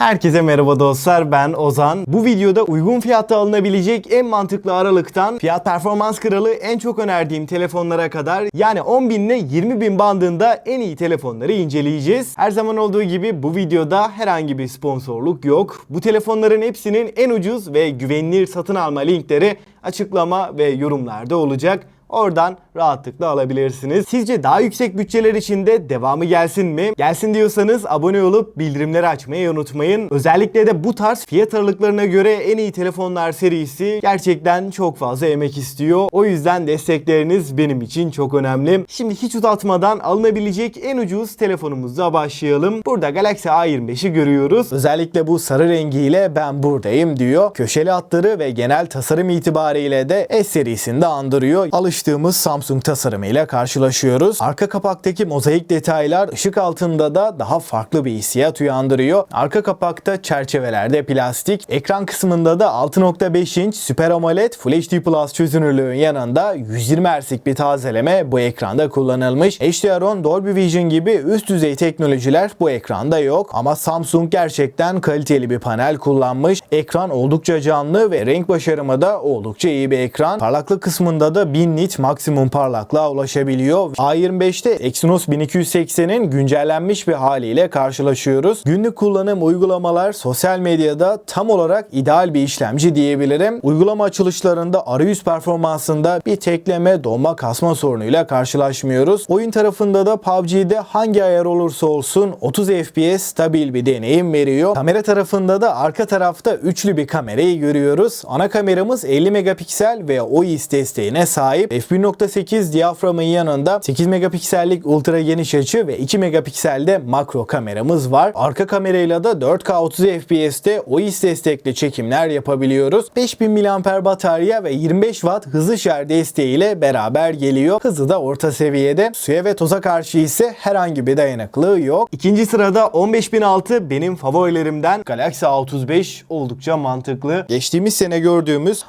Herkese merhaba dostlar ben Ozan. Bu videoda uygun fiyatta alınabilecek en mantıklı aralıktan fiyat performans kralı en çok önerdiğim telefonlara kadar yani 10 bin ile 20 bin bandında en iyi telefonları inceleyeceğiz. Her zaman olduğu gibi bu videoda herhangi bir sponsorluk yok. Bu telefonların hepsinin en ucuz ve güvenilir satın alma linkleri açıklama ve yorumlarda olacak. Oradan rahatlıkla alabilirsiniz. Sizce daha yüksek bütçeler için de devamı gelsin mi? Gelsin diyorsanız abone olup bildirimleri açmayı unutmayın. Özellikle de bu tarz fiyat aralıklarına göre en iyi telefonlar serisi gerçekten çok fazla emek istiyor. O yüzden destekleriniz benim için çok önemli. Şimdi hiç uzatmadan alınabilecek en ucuz telefonumuzla başlayalım. Burada Galaxy A25'i görüyoruz. Özellikle bu sarı rengiyle ben buradayım diyor. Köşeli hatları ve genel tasarım itibariyle de S serisinde andırıyor. Alıştığımız Samsung tasarımıyla karşılaşıyoruz. Arka kapaktaki mozaik detaylar ışık altında da daha farklı bir hissiyat uyandırıyor. Arka kapakta çerçevelerde plastik, ekran kısmında da 6.5 inç Super AMOLED Full HD Plus çözünürlüğün yanında 120 Hz'lik bir tazeleme bu ekranda kullanılmış. HDR10, Dolby Vision gibi üst düzey teknolojiler bu ekranda yok ama Samsung gerçekten kaliteli bir panel kullanmış. Ekran oldukça canlı ve renk başarımı da oldukça iyi bir ekran. Parlaklık kısmında da 1000 nit maksimum parlaklığa ulaşabiliyor. A25'te Exynos 1280'in güncellenmiş bir haliyle karşılaşıyoruz. Günlük kullanım uygulamalar sosyal medyada tam olarak ideal bir işlemci diyebilirim. Uygulama açılışlarında arayüz performansında bir tekleme, donma, kasma sorunuyla karşılaşmıyoruz. Oyun tarafında da PUBG'de hangi ayar olursa olsun 30 FPS stabil bir deneyim veriyor. Kamera tarafında da arka tarafta üçlü bir kamerayı görüyoruz. Ana kameramız 50 megapiksel ve OIS desteğine sahip. f1.8 diyaframın yanında 8 megapiksellik ultra geniş açı ve 2 megapikselde makro kameramız var. Arka kamerayla da 4K 30 FPS'te OIS destekli çekimler yapabiliyoruz. 5000 mAh batarya ve 25 Watt hızlı şarj desteğiyle beraber geliyor. Hızı da orta seviyede. Suya ve toza karşı ise herhangi bir dayanıklılığı yok. İkinci sırada 15006 benim favorilerimden Galaxy A35 oldukça mantıklı. Geçtiğimiz sene gördüğümüz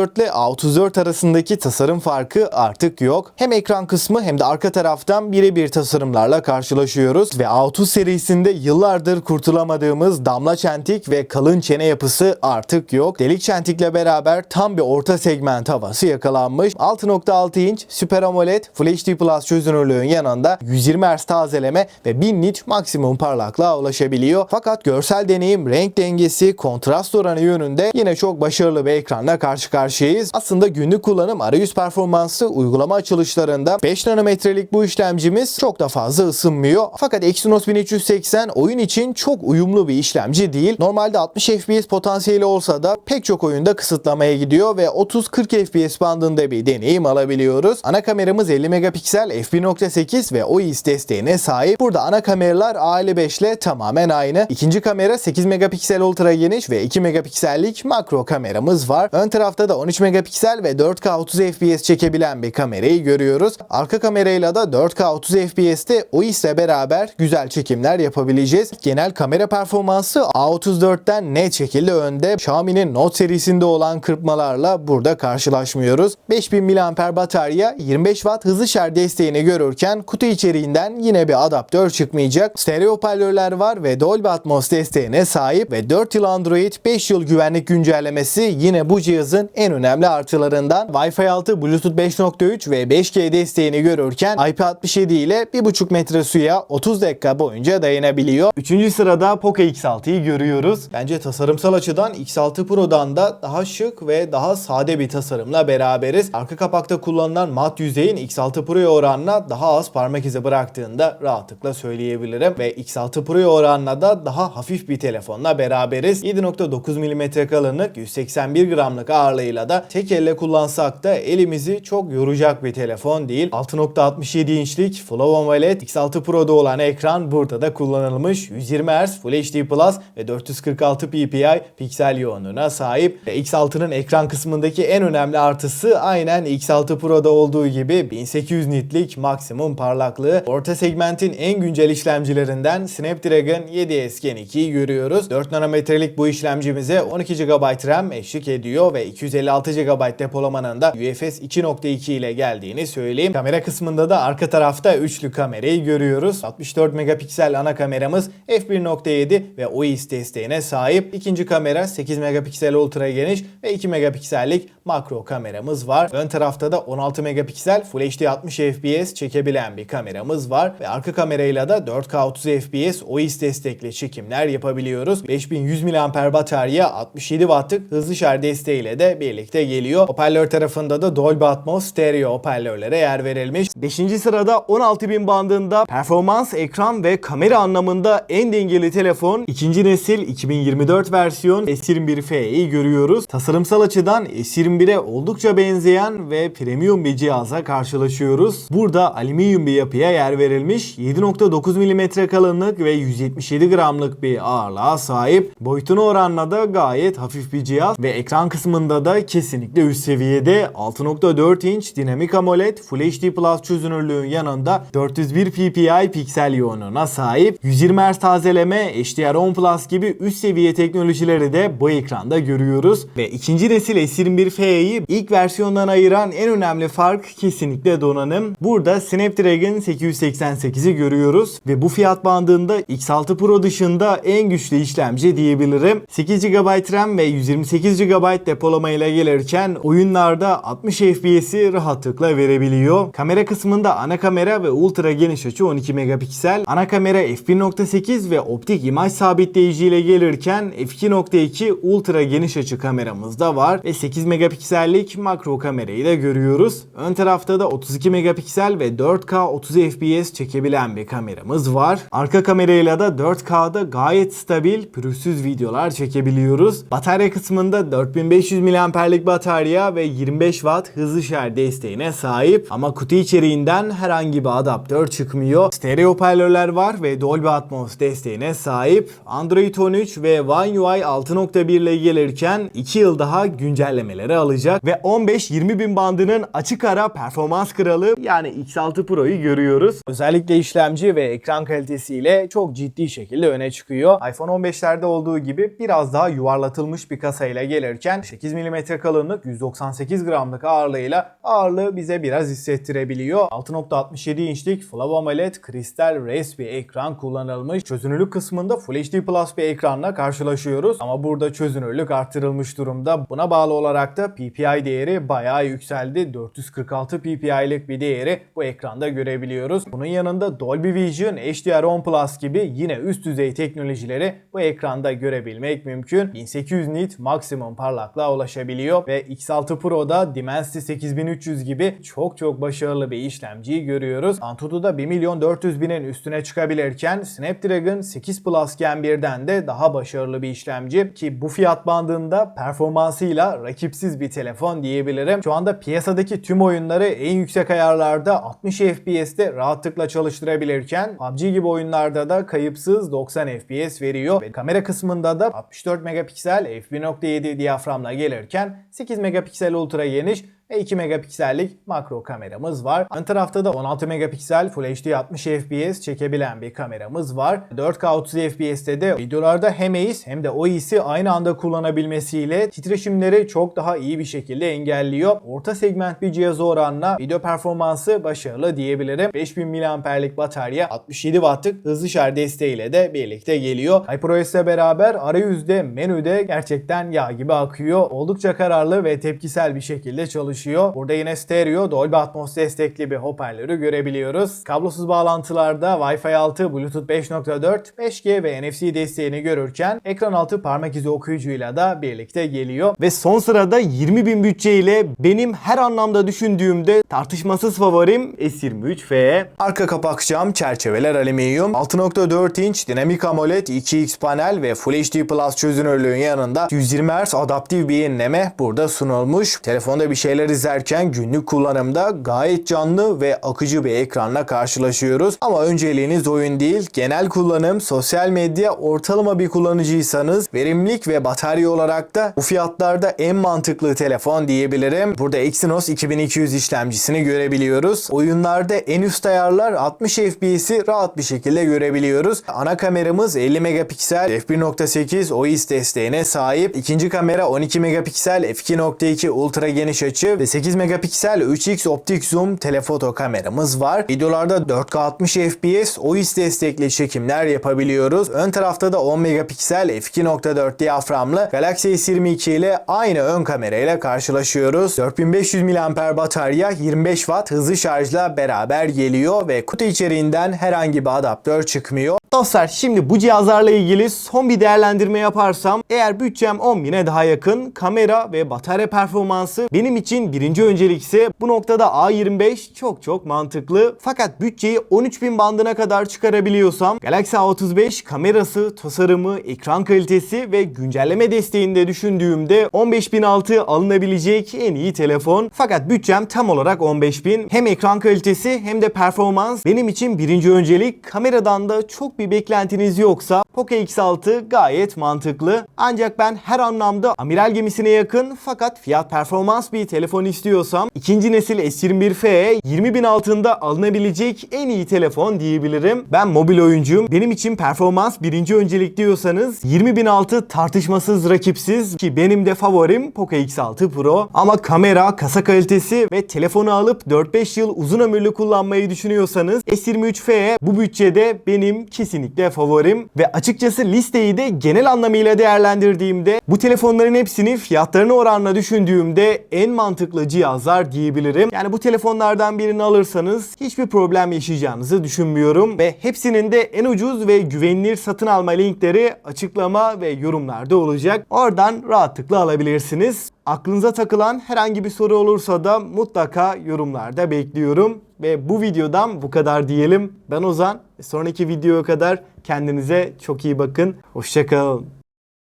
A54 ile A34 arasındaki tasarım farkı artık yok. Hem ekran kısmı hem de arka taraftan birebir tasarımlarla karşılaşıyoruz ve A30 serisinde yıllardır kurtulamadığımız damla çentik ve kalın çene yapısı artık yok. Delik çentikle beraber tam bir orta segment havası yakalanmış. 6.6 inç Super AMOLED Full HD Plus çözünürlüğün yanında 120 Hz tazeleme ve 1000 nit maksimum parlaklığa ulaşabiliyor. Fakat görsel deneyim, renk dengesi, kontrast oranı yönünde yine çok başarılı bir ekranla karşı karşıyayız. Aslında günlük kullanım arayüz performansı uygulama açılışlarında 5 nanometrelik bu işlemcimiz çok da fazla ısınmıyor. Fakat Exynos 1380 oyun için çok uyumlu bir işlemci değil. Normalde 60 FPS potansiyeli olsa da pek çok oyunda kısıtlamaya gidiyor ve 30-40 FPS bandında bir deneyim alabiliyoruz. Ana kameramız 50 megapiksel f1.8 ve OIS desteğine sahip. Burada ana kameralar A55 ile tamamen aynı. İkinci kamera 8 megapiksel ultra geniş ve 2 megapiksellik makro kameramız var. Ön tarafta da 13 megapiksel ve 4K 30 FPS çekebilen bir kamerayı görüyoruz. Arka kamerayla da 4K 30 FPS'te OIS ile beraber güzel çekimler yapabileceğiz. Genel kamera performansı A34'ten net şekilde önde. Xiaomi'nin Note serisinde olan kırpmalarla burada karşılaşmıyoruz. 5000 mAh batarya 25 Watt hızlı şarj desteğini görürken kutu içeriğinden yine bir adaptör çıkmayacak. Stereo hoparlörler var ve Dolby Atmos desteğine sahip ve 4 yıl Android 5 yıl güvenlik güncellemesi yine bu cihazın en önemli artılarından. Wi-Fi 6, Bluetooth 5.3 ve 5G desteğini görürken IP67 ile 1.5 metre suya 30 dakika boyunca dayanabiliyor. Üçüncü sırada Poco X6'yı görüyoruz. Bence tasarımsal açıdan X6 Pro'dan da daha şık ve daha sade bir tasarımla beraberiz. Arka kapakta kullanılan mat yüzeyin X6 Pro'ya oranla daha az parmak izi bıraktığında rahatlıkla söyleyebilirim. Ve X6 Pro'ya oranla da daha hafif bir telefonla beraberiz. 7.9 mm kalınlık, 181 gramlık ağırlığıyla da tek elle kullansak da elimizi çok yoracak bir telefon değil. 6.67 inçlik Full AMOLED X6 Pro'da olan ekran burada da kullanılmış. 120 Hz Full HD Plus ve 446 ppi piksel yoğunluğuna sahip. Ve X6'nın ekran kısmındaki en önemli artısı aynen X6 Pro'da olduğu gibi 1800 nitlik maksimum parlaklığı. Orta segmentin en güncel işlemcilerinden Snapdragon 7S Gen 2'yi görüyoruz. 4 nanometrelik bu işlem işlemcimize 12 GB RAM eşlik ediyor ve 256 GB depolamanın da UFS 2.2 ile geldiğini söyleyeyim. Kamera kısmında da arka tarafta üçlü kamerayı görüyoruz. 64 megapiksel ana kameramız f1.7 ve OIS desteğine sahip. İkinci kamera 8 megapiksel ultra geniş ve 2 megapiksellik makro kameramız var. Ön tarafta da 16 megapiksel Full HD 60 FPS çekebilen bir kameramız var ve arka kamerayla da 4K 30 FPS OIS destekli çekimler yapabiliyoruz. 5100 mAh batarya 67 Watt'lık hızlı şarj desteğiyle de birlikte geliyor. Hoparlör tarafında da Dolby Atmos stereo hoparlörlere yer verilmiş. 5. sırada 16000 bandında performans, ekran ve kamera anlamında en dengeli telefon ikinci nesil 2024 versiyon S21FE'yi görüyoruz. Tasarımsal açıdan S21'e oldukça benzeyen ve premium bir cihaza karşılaşıyoruz. Burada alüminyum bir yapıya yer verilmiş. 7.9 mm kalınlık ve 177 gramlık bir ağırlığa sahip. Boyutuna oranla da gayet hafif bir cihaz ve ekran kısmında da kesinlikle üst seviyede 6.4 inç dinamik AMOLED Full HD Plus çözünürlüğün yanında 401 ppi piksel yoğunluğuna sahip. 120 Hz tazeleme, HDR10 Plus gibi üst seviye teknolojileri de bu ekranda görüyoruz. Ve ikinci nesil S21FE'yi ilk versiyondan ayıran en önemli fark kesinlikle donanım. Burada Snapdragon 888'i görüyoruz ve bu fiyat bandında X6 Pro dışında en güçlü işlemci diyebilirim. 8 GB RAM ve 128 GB depolama gelirken oyunlarda 60 FPS'i rahatlıkla verebiliyor. Kamera kısmında ana kamera ve ultra geniş açı 12 megapiksel. Ana kamera f1.8 ve optik imaj sabitleyici ile gelirken f2.2 ultra geniş açı kameramız da var ve 8 megapiksellik makro kamerayı da görüyoruz. Ön tarafta da 32 megapiksel ve 4K 30 FPS çekebilen bir kameramız var. Arka kamerayla da 4K'da gayet stabil, pürüzsüz videolar çekebiliyoruz. Batarya kısmında 4500 mAh'lik batarya ve 25 Watt hızlı şarj desteğine sahip ama kutu içeriğinden herhangi bir adaptör çıkmıyor. Stereo hoparlörler var ve Dolby Atmos desteğine sahip. Android 13 ve One UI 6.1 ile gelirken 2 yıl daha güncellemeleri alacak ve 15-20 bin bandının açık ara performans kralı yani X6 Pro'yu görüyoruz. Özellikle işlemci ve ekran kalitesiyle çok ciddi şekilde öne çıkıyor. iPhone 15'lerde olduğu gibi biraz daha yuvarlatılmış bir kasayla gelirken 8 mm kalınlık 198 gramlık ağırlığıyla ağırlığı bize biraz hissettirebiliyor. 6.67 inçlik Full AMOLED kristal res bir ekran kullanılmış. Çözünürlük kısmında Full HD Plus bir ekranla karşılaşıyoruz. Ama burada çözünürlük arttırılmış durumda. Buna bağlı olarak da PPI değeri bayağı yükseldi. 446 PPI'lik bir değeri bu ekranda görebiliyoruz. Bunun yanında Dolby Vision, HDR10 Plus gibi yine üst düzey teknolojileri bu ekranda görebilmek mümkün. 1800 nit maksimum parlaklığa ulaşabiliyor ve X6 Pro'da Dimensity 8300 gibi çok çok başarılı bir işlemciyi görüyoruz. Antutu'da 1 milyon 400 binin üstüne çıkabilirken Snapdragon 8 Plus Gen 1'den de daha başarılı bir işlemci ki bu fiyat bandında performansıyla rakipsiz bir telefon diyebilirim. Şu anda piyasadaki tüm oyunları en yüksek ayarlarda 60 FPS'te rahatlıkla çalıştırabilirken PUBG gibi oyunlarda da kayıpsız 90 FPS veriyor ve kamera kısmında da 64 megapiksel f1.7 diyaframla gelirken 8 megapiksel ultra geniş ve 2 megapiksellik makro kameramız var. Ön tarafta da 16 megapiksel Full HD 60 FPS çekebilen bir kameramız var. 4K 30 FPS'te de videolarda hem AIS hem de OIS'i aynı anda kullanabilmesiyle titreşimleri çok daha iyi bir şekilde engelliyor. Orta segment bir cihazı oranla video performansı başarılı diyebilirim. 5000 mAh'lik batarya 67 Watt'lık hızlı şarj desteğiyle de birlikte geliyor. HyperOS ile beraber arayüzde menüde gerçekten yağ gibi akıyor. Oldukça kararlı ve tepkisel bir şekilde çalışıyor. Burada yine stereo Dolby Atmos destekli bir hoparlörü görebiliyoruz. Kablosuz bağlantılarda Wi-Fi 6, Bluetooth 5.4, 5G ve NFC desteğini görürken ekran altı parmak izi okuyucuyla da birlikte geliyor. Ve son sırada 20 bin bütçe ile benim her anlamda düşündüğümde tartışmasız favorim S23F. Arka kapak cam, çerçeveler alüminyum, 6.4 inç dinamik AMOLED 2X panel ve Full HD Plus çözünürlüğün yanında 120 Hz adaptif bir yenileme burada sunulmuş. Telefonda bir şeyleri izlerken günlük kullanımda gayet canlı ve akıcı bir ekranla karşılaşıyoruz. Ama önceliğiniz oyun değil, genel kullanım, sosyal medya, ortalama bir kullanıcıysanız verimlilik ve batarya olarak da bu fiyatlarda en mantıklı telefon diyebilirim. Burada Exynos 2200 işlemcisini görebiliyoruz. Oyunlarda en üst ayarlar 60 FPS'i rahat bir şekilde görebiliyoruz. Ana kameramız 50 megapiksel f1.8 OIS desteğine sahip. İkinci kamera 12 megapiksel f2.2 ultra geniş açı ve 8 megapiksel 3x optik zoom telefoto kameramız var. Videolarda 4K 60 FPS OIS destekli çekimler yapabiliyoruz. Ön tarafta da 10 megapiksel f2.4 diyaframlı Galaxy S22 ile aynı ön kamerayla karşılaşıyoruz. 4500 mAh batarya 25 Watt hızlı şarjla beraber geliyor ve kutu içeriğinden herhangi bir adaptör çıkmıyor. Dostlar şimdi bu cihazlarla ilgili son bir değerlendirme yaparsam eğer bütçem 10.000'e daha yakın kamera ve batarya performansı benim için birinci öncelik ise bu noktada A25 çok çok mantıklı. Fakat bütçeyi 13.000 bandına kadar çıkarabiliyorsam Galaxy A35 kamerası, tasarımı, ekran kalitesi ve güncelleme desteğini de düşündüğümde 15.006 alınabilecek en iyi telefon. Fakat bütçem tam olarak 15.000. Hem ekran kalitesi hem de performans benim için birinci öncelik. Kameradan da çok bir beklentiniz yoksa Poco X6 gayet mantıklı. Ancak ben her anlamda amiral gemisine yakın fakat fiyat performans bir telefon istiyorsam ikinci nesil S21FE 20.000 altında alınabilecek en iyi telefon diyebilirim. Ben mobil oyuncuyum. Benim için performans birinci öncelik diyorsanız 20.000 altı tartışmasız rakipsiz ki benim de favorim Poco X6 Pro. Ama kamera, kasa kalitesi ve telefonu alıp 4-5 yıl uzun ömürlü kullanmayı düşünüyorsanız S23FE bu bütçede benim kesinlikle favorim ve açıkçası listeyi de genel anlamıyla değerlendirdiğimde bu telefonların hepsini fiyatlarına oranla düşündüğümde en mantıklı cihazlar diyebilirim. Yani bu telefonlardan birini alırsanız hiçbir problem yaşayacağınızı düşünmüyorum ve hepsinin de en ucuz ve güvenilir satın alma linkleri açıklama ve yorumlarda olacak. Oradan rahatlıkla alabilirsiniz. Aklınıza takılan herhangi bir soru olursa da mutlaka yorumlarda bekliyorum. Ve bu videodan bu kadar diyelim. Ben Ozan. Sonraki videoya kadar kendinize çok iyi bakın. Hoşçakalın.